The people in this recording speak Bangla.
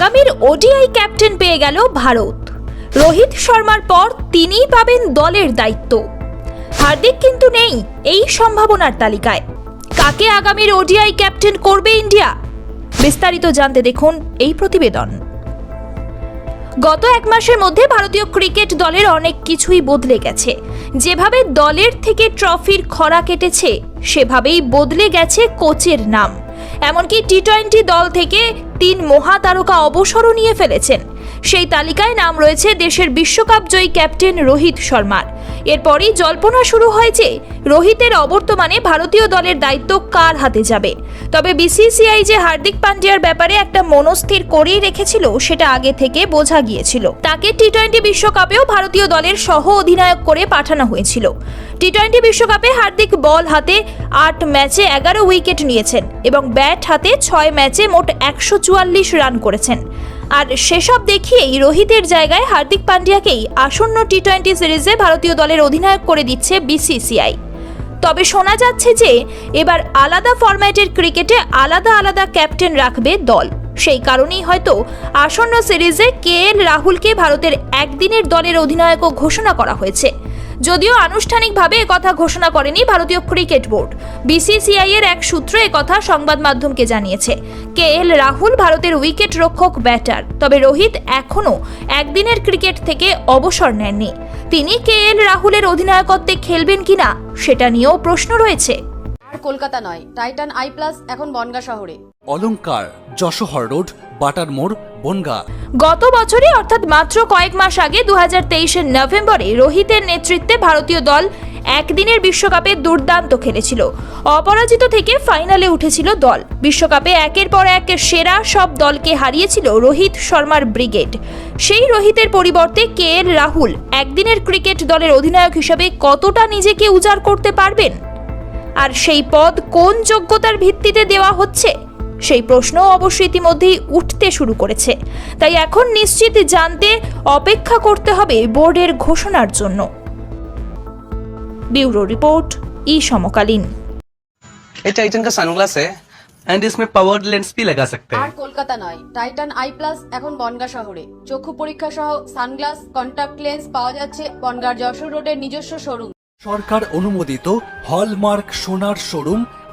আগামীর ওডিআই ক্যাপ্টেন পেয়ে গেল ভারত। রোহিত শর্মার পর তিনিই পাবেন দলের দায়িত্ব। হার্দিক কিন্তু নেই এই সম্ভাবনার তালিকায়। কাকে আগামীর ওডিআই ক্যাপ্টেন করবে ইন্ডিয়া? বিস্তারিত জানতে দেখুন এই প্রতিবেদন। গত এক মাসের মধ্যে ভারতীয় ক্রিকেট দলের অনেক কিছুই বদলে গেছে। যেভাবে দলের থেকে ট্রফির খরা কেটেছে, সেভাবেই বদলে গেছে কোচের নাম। এমনকি টি টোয়েন্টি দল থেকে তিন মহাতারকা অবসরও নিয়ে ফেলেছেন। সেই তালিকায় নাম রয়েছে দেশের বিশ্বকাপ জয়ী ক্যাপ্টেন রোহিত শর্মার। এরপরই জল্পনা শুরু হয় যে রোহিতের অবর্তমানে ভারতীয় দলের দায়িত্ব কার হাতে যাবে। তবে বিসিসিআই যে হার্দিক পান্ডিয়ার ব্যাপারে একটা মনস্থির করেই রেখেছিল, সেটা আগে থেকে বোঝা গিয়েছিল। তাকে টি টোয়েন্টি বিশ্বকাপেও ভারতীয় দলের সহ অধিনায়ক করে পাঠানো হয়েছিল। টি টোয়েন্টি বিশ্বকাপে হার্দিক বল হাতে আট ম্যাচে এগারো উইকেট নিয়েছেন এবং ব্যাট হাতে ছয় ম্যাচে মোট একশো চুয়াল্লিশ রান করেছেন। আর সেসব দেখিয়েই রোহিতের জায়গায় হার্দিক পান্ডিয়াকেই আসন্ন টি টোয়েন্টি সিরিজে ভারতীয় দলের অধিনায়ক করে দিচ্ছে বিসিসিআই তবে শোনা যাচ্ছে যে, এবার আলাদা ফরম্যাটের ক্রিকেটে আলাদা আলাদা ক্যাপ্টেন রাখবে দল। সেই কারণেই হয়তো আসন্ন সিরিজে কে এল রাহুলকে ভারতের একদিনের দলের অধিনায়কও ঘোষণা করা হয়েছে। যদিও আনুষ্ঠানিকভাবে একথা ঘোষণা করেনি ভারতীয় ক্রিকেট বোর্ড। বিসিসিআই এর এক সূত্র একথা সংবাদ মাধ্যমকে জানিয়েছে। কে এল রাহুল ভারতের উইকেট রক্ষক ব্যাটার তবে রোহিত এখনও একদিনের ক্রিকেট থেকে অবসর নেননি। তিনি কে এল রাহুলের অধিনায়কত্বে খেলবেন কিনা সেটা নিয়েও প্রশ্ন রয়েছে। আর কলকাতা নয় টাইটান আই প্লাস এখন বনগা শহরে। অলংকার যশোহর রোড বাটার মোড় বনগা। গত বছরে, অর্থাৎ মাত্র কয়েক মাস আগে দু হাজার নভেম্বরে, রোহিতের নেতৃত্বে ভারতীয় দল একদিনের বিশ্বকাপে দুর্দান্ত খেলেছিল। অপরাজিত থেকে ফাইনালে উঠেছিল দল। বিশ্বকাপে একের পর এক সেরা সব দলকে হারিয়েছিল রোহিত শর্মার ব্রিগেড। সেই রোহিতের পরিবর্তে কে এল রাহুল একদিনের ক্রিকেট দলের অধিনায়ক হিসেবে কতটা নিজেকে উজাড় করতে পারবেন? আর সেই পদ কোন যোগ্যতার ভিত্তিতে দেওয়া হচ্ছে? সেই প্রশ্ন অবশ্য ইতিমধ্যেই উঠতে শুরু করেছে তাই এখন নিশ্চিত জানতে অপেক্ষা করতে হবে বোর্ডের ঘোষণার জন্য ব্যুরো রিপোর্ট ই সমকালীন ये टाइटन का सनग्लास है एंड इसमें पावर्ड लेंस भी लगा सकते আর हैं কলকাতা নয় টাইটান আই প্লাস এখন বনগা শহরে চক্ষু পরীক্ষা সহ সানগ্লাস কন্টাক্ট লেন্স পাওয়া যাচ্ছে বনগার যশোর রোডের নিজস্ব শোরুম সরকার অনুমোদিত হলমার্ক সোনার শোরুম